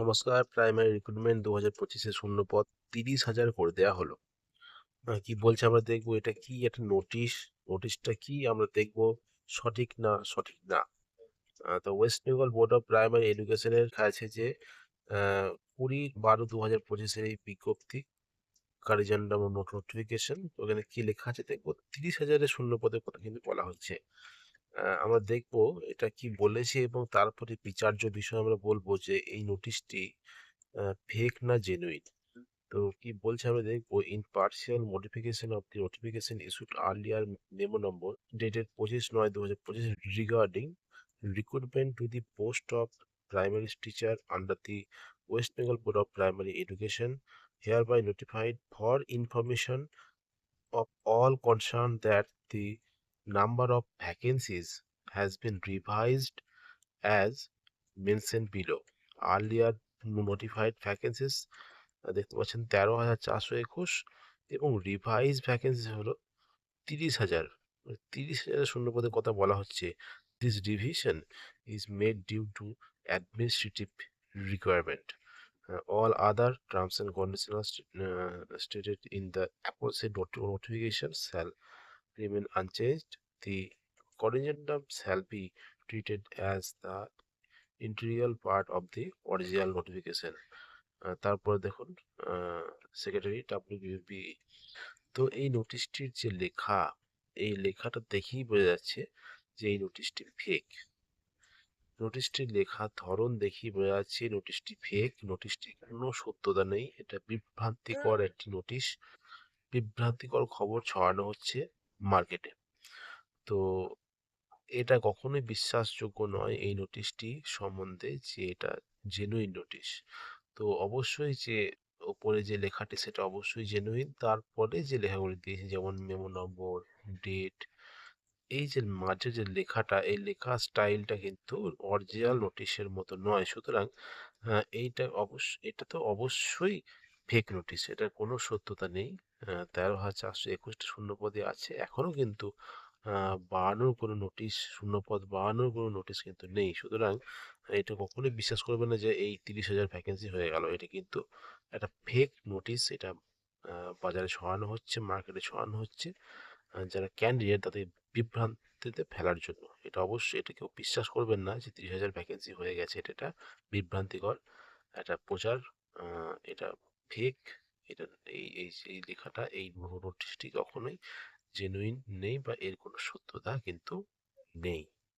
নমস্কার। Primary recruitment দু হাজার পঁচিশে শূন্য পদ তিরিশ হাজার করে দেওয়া হলো। কি বলছে আমরা দেখব? এটা কি একটা নোটিশ নোটিশটা কি? আমরা দেখব। সঠিক না? সঠিক না? তো West Bengal board of primary এডুকেশনের কাছে যে কুড়ি বারো দু হাজার পঁচিশের এই বিজ্ঞপ্তি, কারিজান্ডাম নোটিফিকেশন, ওখানে কি লেখা আছে দেখব? তিরিশ হাজারের শূন্য পদের কথা কিন্তু বলা হচ্ছে। আমরা দেখব এটা কি বলেছে এবং তারপরে বিচার্য বিষয় আমরা বলব যে এই নোটিশটি ফেক না জেনুইন তো কি বলছে আমরা দেখব in partial modification of the notification issued earlier memo number dated পঁচিশ নয় দু হাজার পঁচিশ regarding recruitment to the post of primary teacher under the West Bengal board of primary education hereby notified for information of all concerned that the number of vacancies has been revised as mentioned below. Earlier, notified vacancies uh, দেখতে পাচ্ছেন, তেরো হাজার চারশো একুশ এবং revise vacancy হলো তিরিশ হাজার। মানে তিরিশ হাজার শূন্যপদের কথা বলা হচ্ছে। This division is made due to administrative requirement all other terms and conditional stated in the apposite notification shall remain unchanged. The corrigendum shall be treated as the integral part of the original notification. Ah, তারপর দেখুন secretary WBP তো এই নোটিশটির যে লেখা এই লেখাটা দেখেই বোঝা যাচ্ছে যে এই নোটিশটি ফেক নোটিশটির লেখার ধরন দেখেই বোঝা যাচ্ছে নোটিশটি ফেক নোটিশটির কোনো সত্যতা নেই এটা বিভ্রান্তিকর একটি নোটিশ বিভ্রান্তিকর খবর ছড়ানো হচ্ছে মার্কেটে তো এটা কখনোই বিশ্বাসযোগ্য নয় এই নোটিশটি সম্বন্ধে যে এটা জেনুইন নোটিশ তো অবশ্যই যে ওপরে যে লেখাটি সেটা অবশ্যই জেনুইন তারপরে যে লেখাগুলি দিয়েছে যেমন মেমো নম্বর ডেট এই যে মাঝে যে লেখাটা, এই লেখা স্টাইলটা কিন্তু অরিজিনাল নোটিশের মতো নয়। সুতরাং এইটা অবশ্য, এটা তো অবশ্যই ফেক নোটিশ এটার কোনো সত্যতা নেই। তেরো হাজার চারশো একুশটা শূন্যপদে আছে। এখনও কিন্তু বাড়ানোর কোনো নোটিশ, শূন্যপদ বাড়ানোর কোনো নোটিশ কিন্তু নেই। সুতরাং এটা কখনোই বিশ্বাস করবে না যে এই তিরিশ হাজার ভ্যাকেন্সি হয়ে গেল। এটা কিন্তু একটা ফেক নোটিশ এটা বাজারে ছড়ানো হচ্ছে মার্কেটে ছড়ানো হচ্ছে যারা ক্যান্ডিডেট তাদের বিভ্রান্তিতে ফেলার জন্য। এটা অবশ্যই, এটা কেউ বিশ্বাস করবেন না যে তিরিশ হাজার ভ্যাকেন্সি হয়ে গেছে। এটা একটা বিভ্রান্তিকর একটা প্রচার এটা ফেক এটা এই এই এই লেখাটা, এই নোটিশটি কখনোই জেনুইন নেই বা এর কোনো সত্যতা কিন্তু নেই।